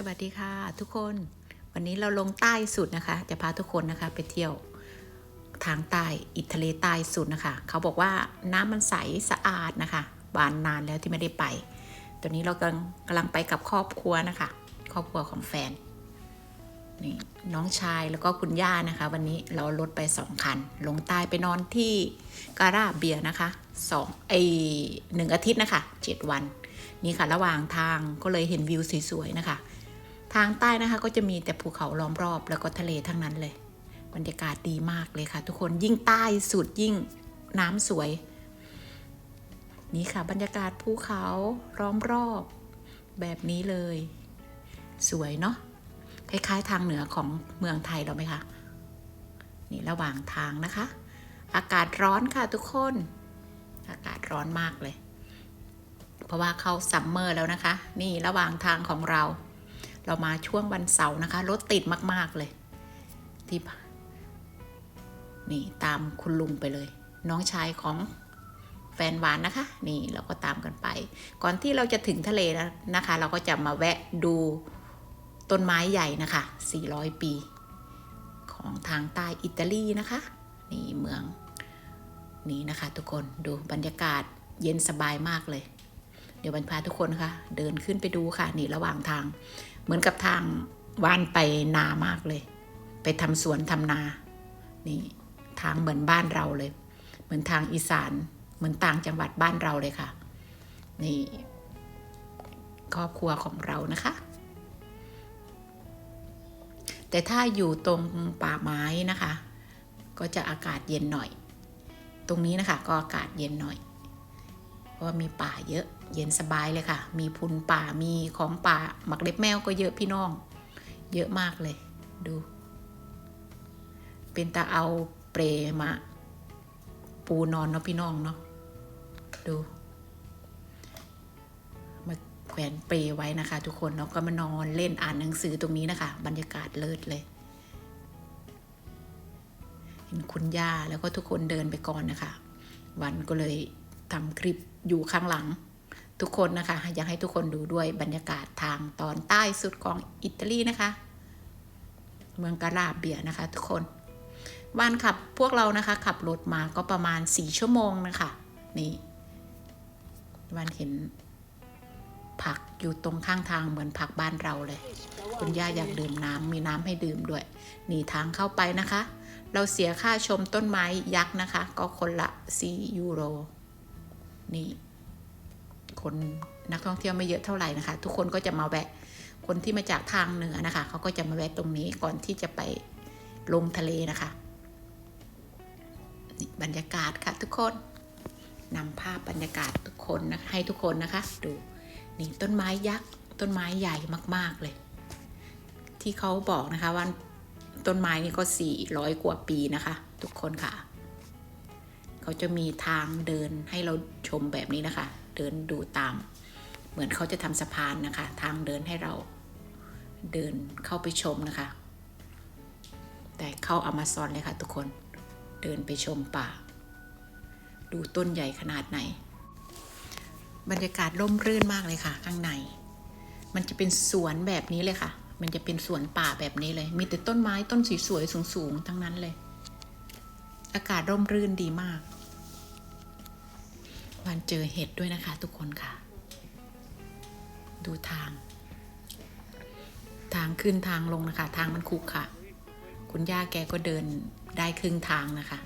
สวัสดีค่ะทุกคน วันนี้เราลงใต้สุดนะคะ จะพาทุกคนนะคะไปเที่ยวทางใต้อิตาลีใต้สุดนะคะ เขาบอกว่าน้ำมันใสสะอาดนะคะบานนานแล้วที่ไม่ได้ไป ตอนนี้เรากำลังกำลังไปกับครอบครัวนะคะ ครอบครัวของแฟนนี่น้องชายแล้วก็คุณย่านะคะ วันนี้เรารถไปสองคัน ลงใต้ไปนอนที่การาเบียนะคะสองไอหนึ่งอาทิตย์นะคะเจ็ดวันนี่ค่ะระหว่างทางก็เลยเห็นวิวสวยๆนะคะ ทางใต้นะคะก็จะมีแต่ภูเขาล้อมรอบแล้วก็ทะเลทั้งนั้นเลย บรรยากาศดีมากเลยค่ะทุกคนยิ่งใต้สุดยิ่งน้ำสวย นี่ค่ะบรรยากาศภูเขาล้อมรอบแบบนี้เลย สวยเนาะคล้ายๆ ทางเหนือของเมืองไทยเราไหมคะนี่ระหว่างทางนะคะ อากาศร้อนค่ะทุกคน อากาศร้อนมากเลย เพราะว่าเข้าซัมเมอร์แล้วนะคะ นี่ระหว่างทางของเรา เรามาช่วงวันเสาร์นะคะรถติดมาก ๆ เลย ที่นี่ตามคุณลุงไปเลย น้องชายของแฟนหวานนะคะ นี่เราก็ตามกันไป ก่อนที่เราจะถึงทะเลนะคะ เราก็จะมาแวะดูต้นไม้ใหญ่นะคะ 400 ปี ของทางใต้อิตาลีนะคะ นี่เมืองนี่นะคะ ทุกคนดูบรรยากาศเย็นสบายมากเลย เดี๋ยวบันพาทุกคนนะคะเดินขึ้นไปดูค่ะ นี่ระหว่างทาง เหมือนกับทางว่านไปนามากเลย ไปทำสวนทำนา นี่ทางเหมือนบ้านเราเลย เหมือนทางอีสาน เหมือนต่างจังหวัดบ้านเราเลยค่ะ นี่ครอบครัวของเรานะคะ แต่ถ้าอยู่ตรงป่าไม้นะคะ ก็จะอากาศเย็นหน่อย ตรงนี้นะคะก็อากาศเย็นหน่อย เพราะมีป่าเยอะ เย็นสบายเลยค่ะ มีพุนป่ามีของป่าหมักเล็บแมวก็เยอะพี่น้อง เยอะมากเลย ดู เป็นตาเอาเปรมา ปูนอนเนาะพี่น้องเนาะดู มาแขวนเปรไว้นะคะ ทุกคนเนาะก็มานอนเล่นอ่านหนังสือตรงนี้นะคะ บรรยากาศเลิศเลยเห็นคุณย่าแล้วก็ทุกคนเดินไปก่อนนะคะ วันก็เลยทำคลิปอยู่ข้างหลัง ทุกคนนะคะ อยากให้ทุกคนดูด้วยบรรยากาศทางตอนใต้สุดของอิตาลีนะคะ เมืองกาลาเบียนะคะ ทุกคนวันขับพวกเรานะคะ ขับรถมาก็ประมาณสี่ชั่วโมงนะคะนี่วันเห็นผักอยู่ตรงข้างทางเหมือนผักบ้านเราเลย คุณย่าอยากดื่มน้ำมีน้ำให้ดื่มด้วย นี่ทางเข้าไปนะคะ เราเสียค่าชมต้นไม้ยักษ์นะคะ ก็คนละ4ยูโร นี่ คนนักท่องเที่ยวไม่เยอะเท่าไหร่นะคะ ทุกคนก็จะมาแวะ คนที่มาจากทางเหนือนะคะ เขาก็จะมาแวะตรงนี้ก่อนที่จะไปลงทะเลนะคะนี่บรรยากาศค่ะทุกคนนำภาพบรรยากาศทุกคนนะให้ทุกคนนะคะ ดูนี่ต้นไม้ยักษ์ต้นไม้ใหญ่มาก ๆเลย ที่เขาบอกนะคะว่าต้นไม้นี่ก็สี่ร้อยกว่าปีนะคะ ทุกคนค่ะ เขาจะมีทางเดินให้เราชมแบบนี้นะคะ เดินดูตาม เหมือนเขาจะทำสะพานนะคะ ทางเดินให้เราเดินเข้าไปชมนะคะ แต่เข้าอเมซอนเลยค่ะทุกคนเดินไปชมป่า ดูต้นใหญ่ขนาดไหน บรรยากาศร่มรื่นมากเลยค่ะ ข้างใน มันจะเป็นสวนแบบนี้เลยค่ะ มันจะเป็นสวนป่าแบบนี้เลย มีแต่ต้นไม้ต้นสวยๆสูงๆทั้งนั้นเลย อากาศร่มรื่นดีมาก วันเจอเห็ดด้วยนะคะทุกคนค่ะ ดูทาง ทางขึ้นทางลงนะคะ ทางมันคุกค่ะ คุณย่าแกก็เดินได้ครึ่งทางนะคะ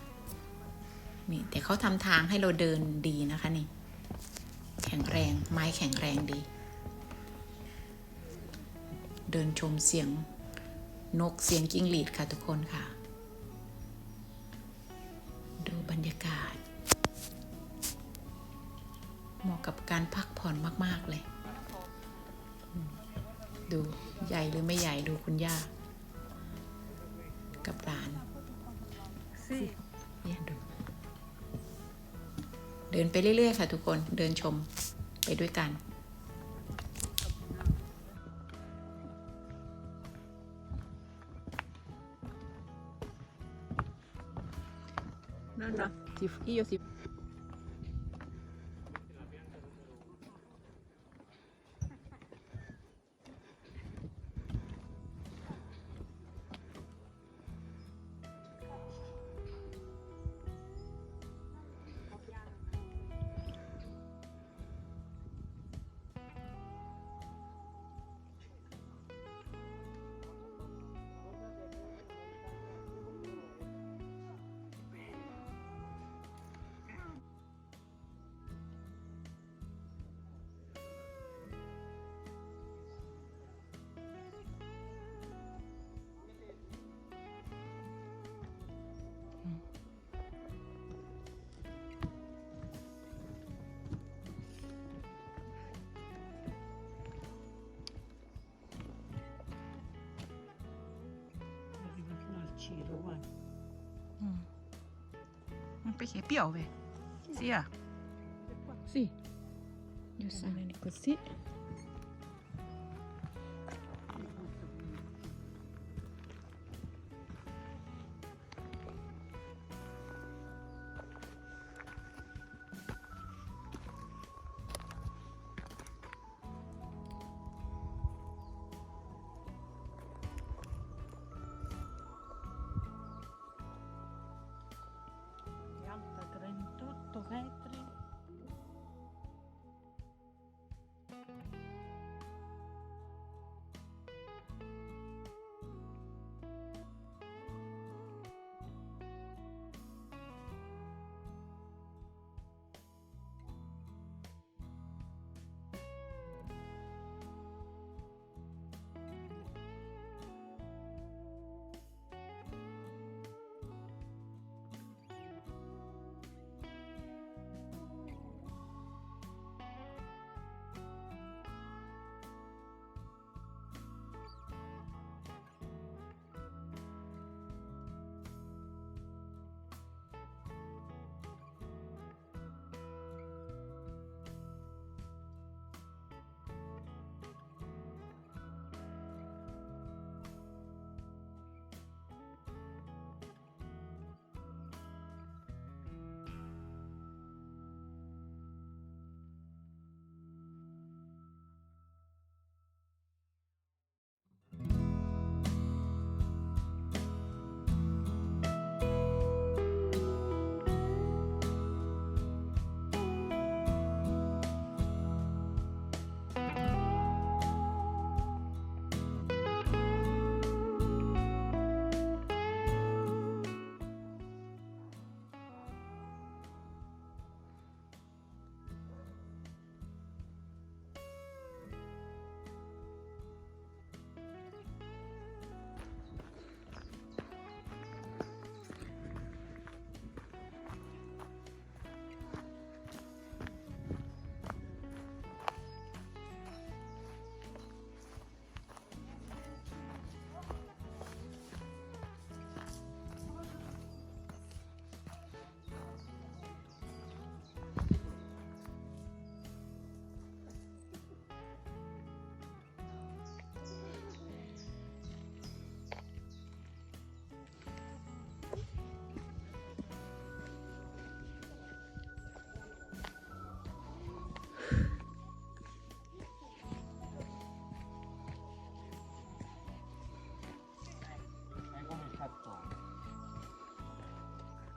นี่แต่เขาทำทางให้เราเดินดีนะคะนี่ แข็งแรงไม้แข็งแรงดี เดินชมเสียงนกเสียงจิ้งหรีดค่ะทุกคนค่ะ ดูบรรยากาศ เหมาะกับการพักผ่อนมาก ๆ เลยอืมดูใหญ่หรือไม่ใหญ่ดูคุณย่า กับหลานเนี่ยดู เดินไปเรื่อย ๆ ค่ะทุกคนเดินชมไปด้วยกัน No, no. Si, io si. Un perché piove. Sì, ah. Sì. Sono così.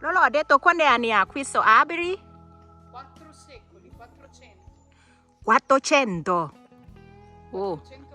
Lolo ha detto quando è anni ha questo alberi? 4 secoli, 400. 400. Oh. 100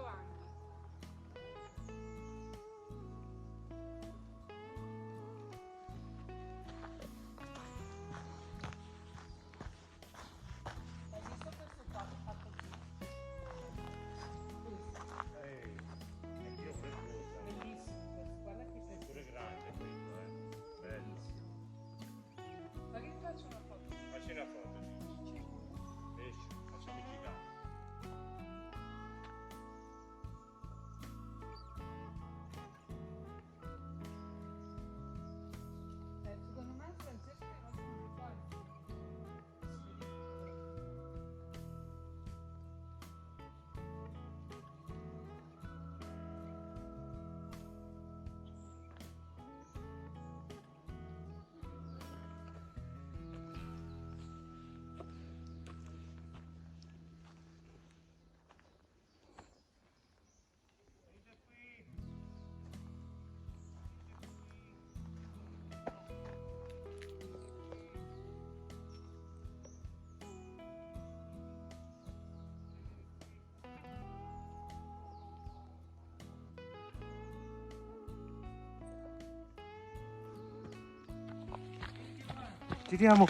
Giriamo.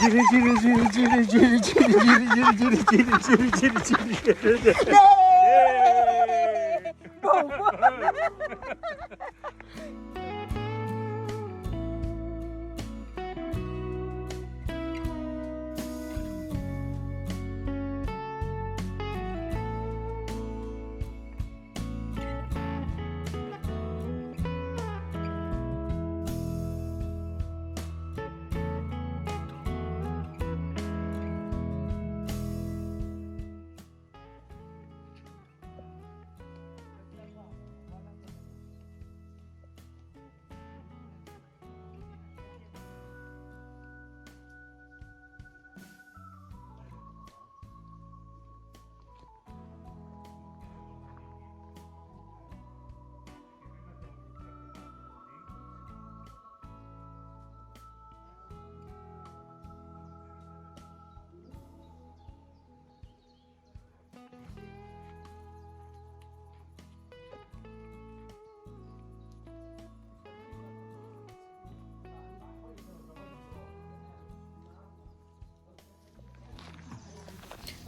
Giri, giri, giri, giri, giri, giri, giri, giri, giri, giri, giri, giri, giri, giri.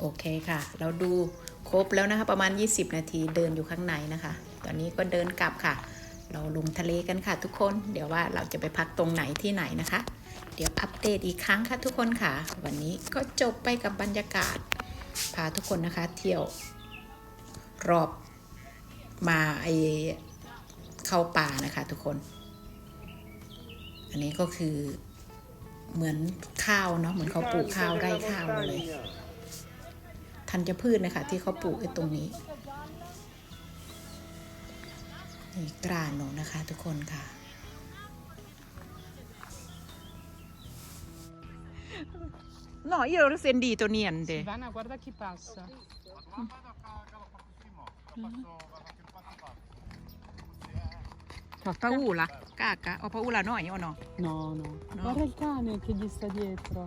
โอเคค่ะ เราดูครบแล้วนะคะ ประมาณ 20 นาทีเดินอยู่ข้างในนะคะ ตอนนี้ก็เดินกลับค่ะ เราลงทะเลกันค่ะทุกคน เดี๋ยวว่าเราจะไปพักตรงไหนที่ไหนนะคะ เดี๋ยวอัปเดตอีกครั้งค่ะทุกคนค่ะ วันนี้ก็จบไปกับบรรยากาศ พาทุกคนนะคะ เที่ยวรอบมาไอเข้าป่านะคะทุกคน อันนี้ก็คือเหมือนข้าวเนาะเหมือนเขาปลูกข้าวไร่ข้าวเลย ธัญพืชนะคะที่เขาปลูกไอ้ตรงนี้นี่กราโนนะคะทุกคนค่ะ No, io ho sentito niente. Silvana, guarda chi passa. Ho paura. Cacca, ho paura noi o no? No, no, No. Guarda il cane che gli sta dietro.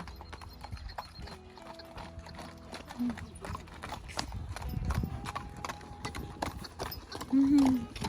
嗯哼。